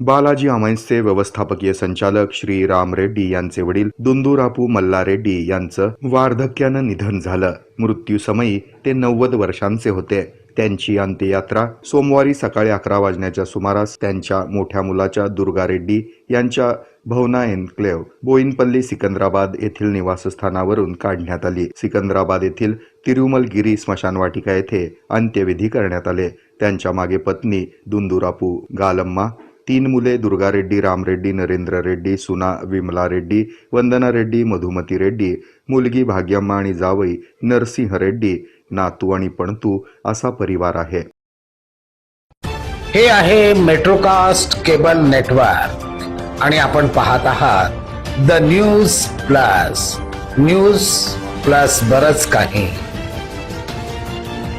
बालाजी अमाइन्सचे व्यवस्थापकीय संचालक श्री राम रेड्डी यांचे वडील दुंदुरापू मल्ला रेड्डी यांचं वार्धक्यानं निधन झालं. मृत्यूसमयी ते नव्वद वर्षांचे होते. त्यांची अंत्ययात्रा सोमवारी सकाळी अकरा वाजण्याच्या सुमारास त्यांच्या मोठ्या मुलाच्या दुर्गा रेड्डी यांच्या भवना एन्क्लेव बोईनपल्ली सिकंदराबाद येथील निवासस्थानावरून काढण्यात आली. सिकंदराबाद येथील तिरुमलगिरी स्मशानवाटिका येथे अंत्यविधी करण्यात आले. त्यांच्या मागे पत्नी दुंदुरापू गालम्मा तीन मुले दुर्गा रेड्डी राम रेड्डी नरेंद्र रेड्डी सुना विमला रेड्डी वंदना रेड्डी मधुमती रेड्डी मुलगी भाग्यम्मा आणि जावई नरसिंह रेड्डी नातू आणि पणतू असा परिवार आहे. हे आहे मेट्रोकास्ट केबल नेटवर्क आणि आपण पाहत आहात the news plus. News plus बरच काही.